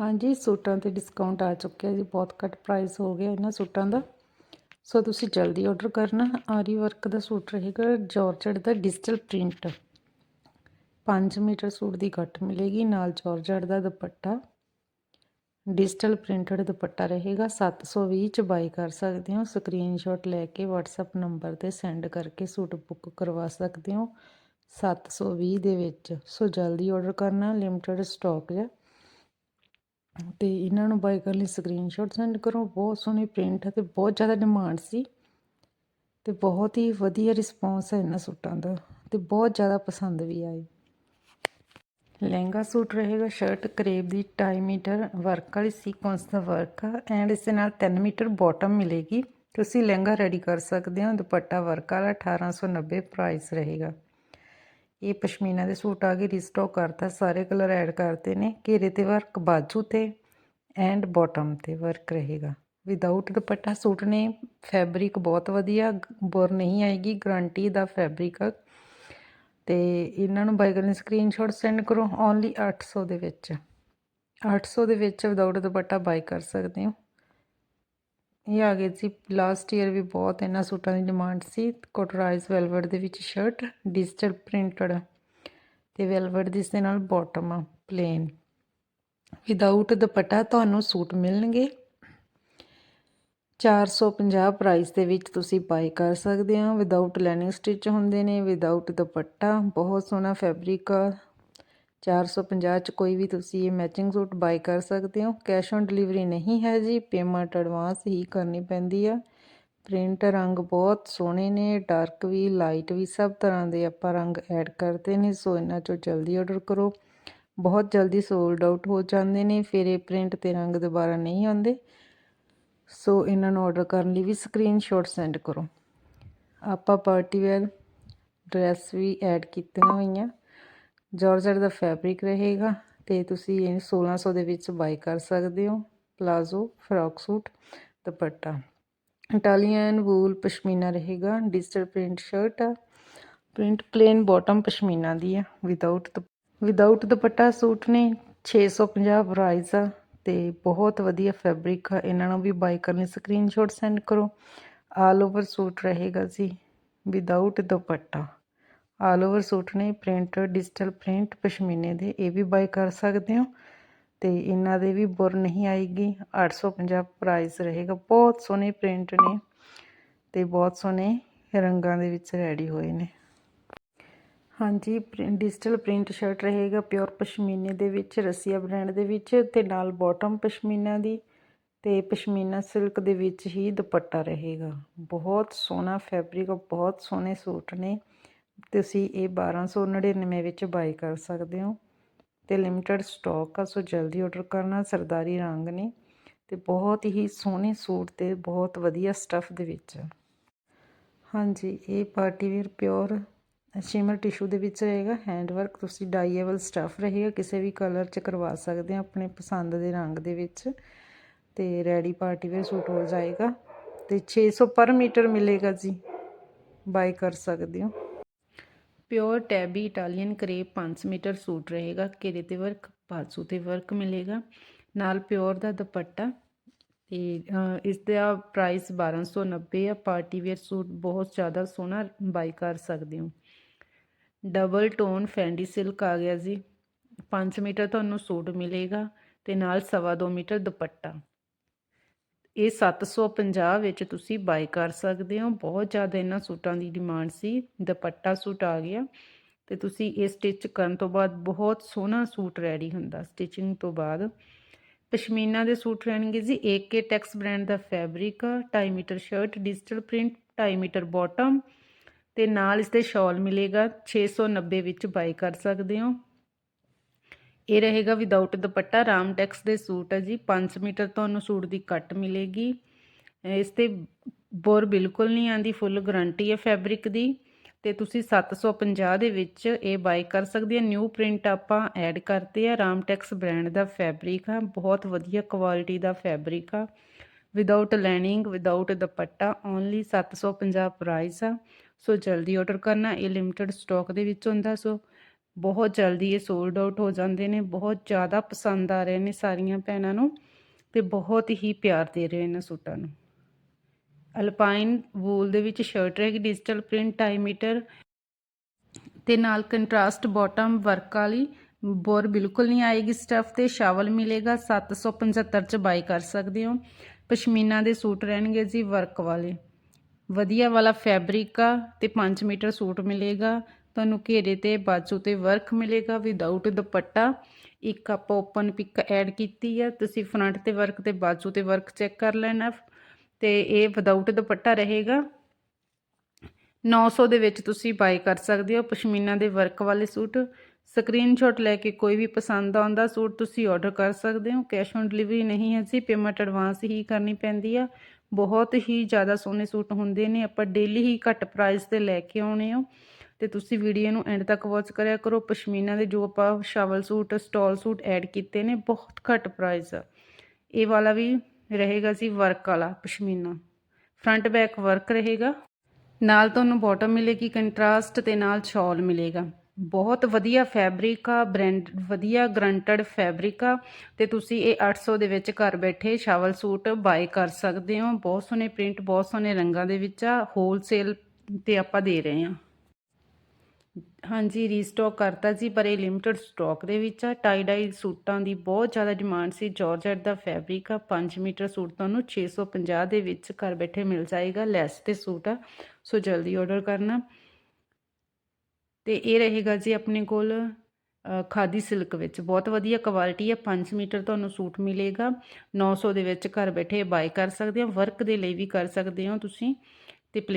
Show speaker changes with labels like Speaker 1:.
Speaker 1: ਹਾਂਜੀ, ਸੂਟਾਂ ਤੇ ਡਿਸਕਾਊਂਟ ਆ ਚੁੱਕਿਆ ਜੀ, ਬਹੁਤ ਘੱਟ ਪ੍ਰਾਈਸ ਹੋ ਗਿਆ ਇਹਨਾਂ ਸੂਟਾਂ ਦਾ। ਸੋ ਤੁਸੀਂ ਜਲਦੀ ਆਰਡਰ ਕਰਨਾ। ਆਰੀ ਵਰਕ ਦਾ ਸੂਟ ਰਹੇਗਾ ਜਾਰਜਟ ਦਾ ਡਿਜੀਟਲ ਪ੍ਰਿੰਟ 5 ਮੀਟਰ ਸੂਟ ਦੀ ਕੱਟ ਮਿਲੇਗੀ, ਨਾਲ ਜਾਰਜਟ ਦਾ ਦੁਪੱਟਾ। ਡਿਜੀਟਲ ਪ੍ਰਿੰਟਡ ਦੁਪੱਟਾ ਰਹੇਗਾ 720 ਚ ਬਾਈ ਕਰ ਸਕਦੇ ਹੋ। ਸਕਰੀਨਸ਼ਾਟ ਲੈ ਕੇ WhatsApp ਨੰਬਰ ਤੇ ਸੈਂਡ ਕਰਕੇ ਸੂਟ ਬੁੱਕ ਕਰਵਾ ਸਕਦੇ ਹੋ। 720 ਦੇ ਵਿੱਚ। ਸੋ ਜਲਦੀ ਆਰਡਰ ਕਰਨਾ ਲਿਮਟਿਡ ਸਟਾਕ ਹੈ ਅਤੇ ਇਹਨਾਂ ਨੂੰ ਬਾਈ ਕਰਨ ਲਈ ਸਕਰੀਨਸ਼ਾਟ ਸੈਂਡ ਕਰੋ। ਬਹੁਤ ਸੋਹਣੇ ਪ੍ਰਿੰਟ ਅਤੇ ਬਹੁਤ ਜ਼ਿਆਦਾ ਡਿਮਾਂਡ ਸੀ ਤੇ ਬਹੁਤ ਹੀ ਵਧੀਆ ਰਿਸਪੌਂਸ ਹੈ ਇਹਨਾਂ ਸੂਟਾਂ ਦਾ ਤੇ ਬਹੁਤ ਜ਼ਿਆਦਾ ਪਸੰਦ ਵੀ ਆਏ। ਲਹਿੰਗਾ ਸੂਟ ਰਹੇਗਾ ਸ਼ਰਟ ਕਰੇਬ ਦੀ 2.5 ਮੀਟਰ ਵਰਕ ਵਾਲੀ ਸੀਕੁਐਂਸ ਦਾ ਵਰਕ ਆ ਐਂਡ ਇਸ ਦੇ ਨਾਲ 3 ਮੀਟਰ ਬਾਟਮ ਮਿਲੇਗੀ। ਤੁਸੀਂ ਲਹਿੰਗਾ ਰੈਡੀ ਕਰ ਸਕਦੇ ਹੋ। ਦੁਪੱਟਾ ਵਰਕ ਵਾਲਾ 1890 ਪ੍ਰਾਈਸ ਰਹੇਗਾ। ਇਹ ਪਸ਼ਮੀਨਾ ਦੇ ਸੂਟ ਆ ਗਏ ਰੀਸਟਾਕ ਕਰਤਾ, ਸਾਰੇ ਕਲਰ ਐਡ ਕਰਤੇ ਨੇ। ਘੇਰੇ ਤੇ ਵਰਕ ਬਾਜੂ ਤੇ ਐਂਡ ਬਾਟਮ ਤੇ ਵਰਕ ਰਹੇਗਾ। ਵਿਦਆਊਟ ਦੁਪੱਟਾ ਸੂਟ ਨੇ ਫੈਬਰਿਕ ਬਹੁਤ ਵਧੀਆ, ਬੁਰ ਨਹੀਂ ਆਏਗੀ ਗਾਰੰਟੀ ਦਾ ਫੈਬਰਿਕ ਆ ਤੇ ਇਹਨਾਂ ਨੂੰ ਬਾਈ ਕਰਨ ਸਕਰੀਨਸ਼ਾਟ ਸੈਂਡ ਕਰੋ ਓਨਲੀ 800 ਦੇ ਵਿੱਚ। 800 ਦੇ ਵਿੱਚ ਵਿਦਆਊਟ ਦੁਪੱਟਾ ਬਾਈ ਕਰ ਸਕਦੇ ਹੋ। ਇਹ ਆ ਗਏ ਸੀ ਲਾਸਟ ਈਅਰ ਵੀ ਬਹੁਤ ਇਹਨਾਂ ਸੂਟਾਂ ਦੀ ਡਿਮਾਂਡ ਸੀ ਕੋਟਰਾਈਜ਼ ਵੈਲਵਟ ਦੇ ਵਿੱਚ ਸ਼ਰਟ ਡਿਜੀਟਲ ਪ੍ਰਿੰਟਡ ਤੇ ਵੈਲਵਟ ਦੀ ਇਸ ਦੇ ਨਾਲ ਬਾਟਮ ਆ ਪਲੇਨ ਵਿਦਆਊਟ ਦੁਪੱਟਾ ਤੁਹਾਨੂੰ ਸੂਟ ਮਿਲਣਗੇ। 450 ਪ੍ਰਾਈਸ ਦੇ ਵਿੱਚ ਤੁਸੀਂ ਬਾਈ ਕਰ ਸਕਦੇ ਹੋ। ਵਿਦਆਊਟ ਲੈਨਿੰਗ ਸਟਿਚ ਹੁੰਦੇ ਨੇ ਵਿਦਆਊਟ ਦੁਪੱਟਾ, ਬਹੁਤ ਸੋਹਣਾ ਫੈਬਰਿਕ ਆ 450 ਚ ਕੋਈ ਵੀ ਤੁਸੀਂ ਇਹ ਮੈਚਿੰਗ ਸੂਟ ਬਾਈ ਕਰ ਸਕਦੇ ਹੋ। ਕੈਸ਼ ਔਨ ਡਿਲੀਵਰੀ ਨਹੀਂ ਹੈ ਜੀ ਪੇਮੈਂਟ ਐਡਵਾਂਸ ਹੀ ਕਰਨੀ ਪੈਂਦੀ ਆ। ਪ੍ਰਿੰਟ ਰੰਗ ਬਹੁਤ ਸੋਹਣੇ ਨੇ ਡਾਰਕ ਵੀ ਲਾਈਟ ਵੀ, ਸਭ ਤਰ੍ਹਾਂ ਦੇ ਆਪਾਂ ਰੰਗ ਐਡ ਕਰਦੇ ਨੇ, ਸੋ ਇਹਨਾਂ ਚੋਂ ਜਲਦੀ ਆਰਡਰ ਕਰੋ। ਬਹੁਤ ਜਲਦੀ ਸੋਲਡ ਆਊਟ ਹੋ ਜਾਂਦੇ ਨੇ, ਫਿਰ ਇਹ ਪ੍ਰਿੰਟ ਤੇ ਰੰਗ ਦੁਬਾਰਾ ਨਹੀਂ ਆਉਂਦੇ। ਸੋ ਇਹਨਾਂ ਨੂੰ ਆਰਡਰ ਕਰਨ ਲਈ ਵੀ ਸਕਰੀਨਸ਼ਾਟ ਸੈਂਡ ਕਰੋ। ਆਪਾਂ ਪਾਰਟੀ ਵੇਅਰ ਡਰੈਸ ਵੀ ਐਡ ਕੀਤੀਆਂ ਹੋਈਆਂ। ਜਾਰਜਟ ਦਾ ਫੈਬਰਿਕ ਰਹੇਗਾ ਤੇ ਤੁਸੀਂ ਇਹ 1600 ਦੇ ਵਿੱਚ ਬਾਈ ਕਰ ਸਕਦੇ ਹੋ। Palazzo frock suit dupatta. Italian wool pashmina ਰਹੇਗਾ ਡਿਜੀਟਲ ਪ੍ਰਿੰਟ ਸ਼ਰਟ ਆ। ਪ੍ਰਿੰਟ ਪਲੇਨ ਬਾਟਮ ਪਸ਼ਮੀਨਾ ਦੀ ਆ ਵਿਦਆਊਟ ਵਿਦਆਊਟ ਦੁਪੱਟਾ ਸੂਟ ਨੇ 650 ਪ੍ਰਾਈਸ ਆ ਤੇ ਬਹੁਤ ਵਧੀਆ ਫੈਬਰਿਕ ਆ। ਇਹਨਾਂ ਨੂੰ ਵੀ ਬਾਈ ਕਰਨ ਲਈ ਸਕਰੀਨਸ਼ਾਟ ਸੈਂਡ ਕਰੋ। ਆਲ ਓਵਰ ਸੂਟ ਰਹੇਗਾ ਜੀ without dupatta. All over suit ਨੇ, ਪ੍ਰਿੰਟ, ਡਿਜੀਟਲ ਪ੍ਰਿੰਟ, ਪਸ਼ਮੀਨੇ ਦੇ, ਇਹ ਵੀ ਬਾਈ ਕਰ ਸਕਦੇ ਹੋ। ਤੇ ਇਹਨਾਂ ਦੇ ਵੀ ਬੁਰ ਨਹੀਂ ਆਏਗੀ। 850 ਪ੍ਰਾਈਸ ਰਹੇਗਾ। ਬਹੁਤ ਸੋਹਣੇ ਪ੍ਰਿੰਟ ਨੇ ਤੇ ਬਹੁਤ ਸੋਹਣੇ ਰੰਗਾਂ ਦੇ ਵਿੱਚ ਰੈਡੀ ਹੋਏ ਨੇ। ਹਾਂਜੀ ਡਿਜੀਟਲ ਪ੍ਰਿੰਟ ਸ਼ਰਟ ਰਹੇਗਾ ਪਿਓਰ ਪਸ਼ਮੀਨੇ ਦੇ ਵਿੱਚ, ਰਸੀਆ ਬ੍ਰਾਂਡ ਦੇ ਵਿੱਚ ਤੇ ਨਾਲ ਬਾਟਮ ਪਸ਼ਮੀਨਾ ਦੀ ਤੇ ਪਸ਼ਮੀਨਾ ਸਿਲਕ ਦੇ ਵਿੱਚ ਹੀ ਦੁਪੱਟਾ ਰਹੇਗਾ। ਬਹੁਤ ਸੋਹਣਾ ਫੈਬਰਿਕ ਬਹੁਤ ਸੋਹਣੇ ਸੂਟ ਨੇ। ਤੁਸੀਂ ਇਹ 1299 ਵਿੱਚ ਬਾਈ ਕਰ ਸਕਦੇ ਹੋ। ਤੇ ਲਿਮਟਿਡ ਸਟਾਕ ਆ, ਸੋ ਜਲਦੀ ਆਰਡਰ ਕਰਨਾ, ਸਰਦਾਰੀ ਰੰਗ ਨੇ ਤੇ ਬਹੁਤ ਹੀ ਸੋਹਣੇ ਸੂਟ ਤੇ ਬਹੁਤ ਵਧੀਆ ਸਟਫ ਦੇ ਵਿੱਚ। ਹਾਂਜੀ, ਇਹ party wear pure shimmer tissue ਦੇ ਵਿੱਚ ਰਹੇਗਾ। ਹੈਂਡ ਵਰਕ ਤੁਸੀਂ ਡਾਈਏਬਲ ਸਟਫ ਰਹੇਗਾ। ਕਿਸੇ ਵੀ ਕਲਰ 'ਚ ਕਰਵਾ ਸਕਦੇ ਆ ਆਪਣੇ ਪਸੰਦ ਦੇ ਰੰਗ ਦੇ ਵਿੱਚ। ਤੇ ਰੈਡੀ ਪਾਰਟੀ ਵੇਅਰ ਸੂਟ ਹੋ ਜਾਏਗਾ। ਤੇ 600 ਪਰ ਮੀਟਰ ਮਿਲੇਗਾ ਜੀ। ਬਾਈ ਕਰ ਸਕਦੇ ਹੋ। ਪਿਓਰ ਟੈਬੀ ਇਟਾਲੀਅਨ ਕਰੇਪ 5 ਮੀਟਰ ਸੂਟ ਰਹੇਗਾ, ਘੇਰੇ ਤੇ ਵਰਕ ਬਾਜੂ ਤੇ ਵਰਕ ਮਿਲੇਗਾ। ਨਾਲ ਪਿਓਰ ਦਾ ਦੁਪੱਟਾ ਤੇ ਇਸ ਦਾ ਪ੍ਰਾਈਸ 1290 ਆ। ਪਾਰਟੀ ਵੇਅਰ ਸੂਟ ਬਹੁਤ ਜ਼ਿਆਦਾ ਸੋਹਣਾ ਬਾਈ ਕਰ ਸਕਦੇ ਹੋ। ਡਬਲ ਟੋਨ ਫੈਂਡੀ ਸਿਲਕ ਆ ਗਿਆ ਜੀ। 5 ਮੀਟਰ ਤੁਹਾਨੂੰ ਸੂਟ ਮਿਲੇਗਾ ਤੇ ਨਾਲ 2.5 ਮੀਟਰ ਦੁਪੱਟਾ। ਇਹ 750 ਵਿੱਚ ਤੁਸੀਂ ਬਾਈ ਕਰ ਸਕਦੇ ਹੋ। ਬਹੁਤ ਜ਼ਿਆਦਾ ਇਹਨਾਂ ਸੂਟਾਂ ਦੀ ਡਿਮਾਂਡ ਸੀ। ਦੁਪੱਟਾ ਸੂਟ ਆ ਗਿਆ ਤੇ ਤੁਸੀਂ ਇਹ ਸਟਿਚ ਕਰਨ ਤੋਂ ਬਾਅਦ ਬਹੁਤ ਸੋਹਣਾ ਸੂਟ ਰੈਡੀ ਹੁੰਦਾ ਸਟਿਚਿੰਗ ਤੋਂ ਬਾਅਦ। ਪਸ਼ਮੀਨਾ ਦੇ ਸੂਟ ਰਹਿਣਗੇ ਜੀ ਏਕੇ ਟੈਕਸ ਬ੍ਰਾਂਡ ਦਾ fabric 2.5 metre shirt digital print 2.5 metre bottom ਤੇ ਨਾਲ ਇਸ 'ਤੇ ਸ਼ਾਲ ਮਿਲੇਗਾ। 690 ਵਿੱਚ ਬਾਈ ਕਰ ਸਕਦੇ ਹੋ। ਇਹ ਰਹੇਗਾ ਵਿਦਆਊਟ ਦੁਪੱਟਾ। ਰਾਮ ਟੈਕਸ ਦੇ ਸੂਟ ਹੈ ਜੀ। 5 ਮੀਟਰ ਤੁਹਾਨੂੰ ਸੂਟ ਦੀ ਕੱਟ ਮਿਲੇਗੀ। ਇਸ ਤੇ ਬੋਰ ਬਿਲਕੁਲ ਨਹੀਂ ਆਂਦੀ ਫੁੱਲ ਗਾਰੰਟੀ ਹੈ ਫੈਬਰਿਕ ਦੀ। ਤੇ ਤੁਸੀਂ 750 ਦੇ ਵਿੱਚ ਇਹ ਬਾਈ ਕਰ ਸਕਦੇ ਆ ਨਿਊ ਪ੍ਰਿੰਟ ਆਪਾਂ ਐਡ ਕਰਤੇ ਆ ਰਾਮ ਟੈਕਸ ਬ੍ਰਾਂਡ ਦਾ ਫੈਬਰਿਕ ਆ। ਬਹੁਤ ਵਧੀਆ ਕੁਆਲਿਟੀ ਦਾ ਫੈਬਰਿਕ ਆ। Without lining without dupatta only 750 price ਆ। ਸੋ ਜਲਦੀ ਆਰਡਰ ਕਰਨਾ। ਇਹ ਲਿਮਟਿਡ ਸਟਾਕ ਦੇ ਵਿੱਚ ਹੁੰਦਾ। ਸੋ
Speaker 2: ਬਹੁਤ ਜਲਦੀ ਇਹ ਸੋਲਡ ਆਊਟ ਹੋ ਜਾਂਦੇ ਨੇ, ਬਹੁਤ ਜ਼ਿਆਦਾ ਪਸੰਦ ਆ ਰਹੇ ਨੇ ਸਾਰੀਆਂ ਭੈਣਾਂ ਨੂੰ ਤੇ ਬਹੁਤ ਹੀ ਪਿਆਰ ਦੇ ਰਹੇ ਇਹਨਾਂ ਸੂਟਾਂ ਨੂੰ। ਅਲਪਾਈਨ ਵੂਲ ਦੇ ਵਿੱਚ ਸ਼ਰਟ ਰਹੇਗੀ ਡਿਜੀਟਲ ਪ੍ਰਿੰਟ 2.5 ਮੀਟਰ ਤੇ ਨਾਲ ਕੰਟਰਾਸਟ ਬਾਟਮ ਵਰਕ ਵਾਲੀ ਬੋਰ ਬਿਲਕੁਲ ਨਹੀਂ ਆਏਗੀ ਸਟਫ ਤੇ, ਸ਼ਾਵਲ ਮਿਲੇਗਾ 775 ਚ ਬਾਈ ਕਰ ਸਕਦੇ ਹੋ। ਪਸ਼ਮੀਨਾ ਦੇ ਸੂਟ ਰਹਿਣਗੇ ਜੀ ਵਰਕ ਵਾਲੇ। ਵਧੀਆ ਵਾਲਾ ਫੈਬਰਿਕ ਆ ਤੇ 5 ਮੀਟਰ ਸੂਟ ਮਿਲੇਗਾ। ਤੁਹਾਨੂੰ ਘੇਰੇ ਤੇ ਬਾਜੂ ਤੇ ਵਰਕ ਮਿਲੇਗਾ ਵਿਦਆਊਟ ਦੁਪੱਟਾ। ਇੱਕ ਆਪਾਂ ਓਪਨ ਪਿਕ ਐਡ ਕੀਤੀ ਆ, ਤੁਸੀਂ ਫਰੰਟ ਤੇ ਵਰਕ ਤੇ ਬਾਜੂ ਤੇ ਵਰਕ ਚੈੱਕ ਕਰ ਲੈਣਾ। ਤੇ ਇਹ ਵਿਦਆਊਟ ਦੁਪੱਟਾ ਰਹੇਗਾ। 900 ਦੇ ਵਿੱਚ ਤੁਸੀਂ ਬਾਈ ਕਰ ਸਕਦੇ ਹੋ ਪਸ਼ਮੀਨਾ ਦੇ ਵਰਕ ਵਾਲੇ ਸੂਟ। ਸਕਰੀਨਸ਼ਾਟ ਲੈ ਕੇ ਕੋਈ ਵੀ ਪਸੰਦ ਆਉਂਦਾ ਸੂਟ ਤੁਸੀਂ ਆਰਡਰ ਕਰ ਸਕਦੇ ਹੋ। ਕੈਸ਼ ਔਨ ਡਿਲੀਵਰੀ ਨਹੀਂ ਹੈ ਜੀ ਪੇਮੈਂਟ ਐਡਵਾਂਸ ਹੀ ਕਰਨੀ ਪੈਂਦੀ ਆ। ਬਹੁਤ ਹੀ ਜ਼ਿਆਦਾ ਸੋਹਣੇ ਸੂਟ ਹੁੰਦੇ ਨੇ, ਆਪਾਂ ਡੇਲੀ ਹੀ ਘੱਟ ਪ੍ਰਾਈਸ ਤੇ ਲੈ ਕੇ ਆਉਣੇ ਹੋ। ਤੇ ਤੁਸੀਂ ਵੀਡੀਓ ਨੂੰ ਐਂਡ ਤੱਕ ਵਾਚ ਕਰਿਆ ਕਰੋ। ਪਸ਼ਮੀਨਾ ਦੇ ਜੋ ਆਪਾਂ shawl suit stole suit add ਕੀਤੇ ਨੇ, ਬਹੁਤ ਘੱਟ ਪ੍ਰਾਈਸ ਆ। ਇਹ ਵਾਲਾ ਵੀ ਰਹੇਗਾ ਜੀ ਵਰਕ ਵਾਲਾ, ਪਸ਼ਮੀਨਾ। ਫਰੰਟ ਬੈਕ ਵਰਕ ਰਹੇਗਾ। ਨਾਲ ਤੁਹਾਨੂੰ ਬਾਟਮ ਮਿਲੇਗੀ ਕੰਟਰਾਸਟ ਤੇ ਨਾਲ ਸ਼ਾਲ ਮਿਲੇਗਾ। ਬਹੁਤ ਵਧੀਆ ਫੈਬਰਿਕ ਆ ਬ੍ਰਾਂਡ ਵਧੀਆ ਗਰੰਟਡ ਫੈਬਰਿਕ ਆ ਤੇ ਤੁਸੀਂ ਇਹ 800 ਦੇ ਵਿੱਚ ਘਰ ਬੈਠੇ ਸ਼ਾਵਲ ਸੂਟ ਬਾਏ ਕਰ ਸਕਦੇ ਹੋ। ਬਹੁਤ ਸੋਹਣੇ ਪ੍ਰਿੰਟ ਬਹੁਤ ਸੋਹਣੇ ਰੰਗਾਂ ਦੇ ਵਿੱਚ ਆ। ਹੋਲਸੇਲ ਤੇ ਆਪਾਂ ਦੇ ਰਹੇ ਹਾਂ। ਹਾਂਜੀ ਰੀਸਟਾਕ ਕਰਤਾ ਜੀ ਪਰ ਇਹ ਲਿਮਟਿਡ ਸਟਾਕ ਦੇ ਵਿੱਚ ਆ। ਟਾਈ ਡਾਈ ਸੂਟਾਂ ਦੀ ਬਹੁਤ ਜ਼ਿਆਦਾ ਡਿਮਾਂਡ ਸੀ। ਜਾਰਜਟ ਦਾ ਫੈਬਰਿਕ ਆ 5 ਮੀਟਰ ਸੂਟ ਤੁਹਾਨੂੰ 650 ਦੇ ਵਿੱਚ ਘਰ ਬੈਠੇ ਮਿਲ ਜਾਏਗਾ। ਲੈਸ ਤੇ ਸੂਟ ਆ, ਸੋ ਜਲਦੀ ਆਰਡਰ ਕਰਨਾ। ਤੇ ਇਹ ਰਹੇਗਾ ਜੀ ਆਪਣੇ ਕੋਲ ਖਾਦੀ ਸਿਲਕ ਵਿੱਚ। ਬਹੁਤ ਵਧੀਆ ਕੁਆਲਿਟੀ ਹੈ 5 ਮੀਟਰ ਤੁਹਾਨੂੰ ਸੂਟ ਮਿਲੇਗਾ। 900 ਦੇ ਵਿੱਚ ਘਰ ਬੈਠੇ ਬਾਈ ਕਰ ਸਕਦੇ ਹੋ ਵਰਕ ਦੇ ਲਈ ਵੀ ਕਰ ਸਕਦੇ ਹੋ ਤੁਸੀਂ। ਤੇ ਪਲੇ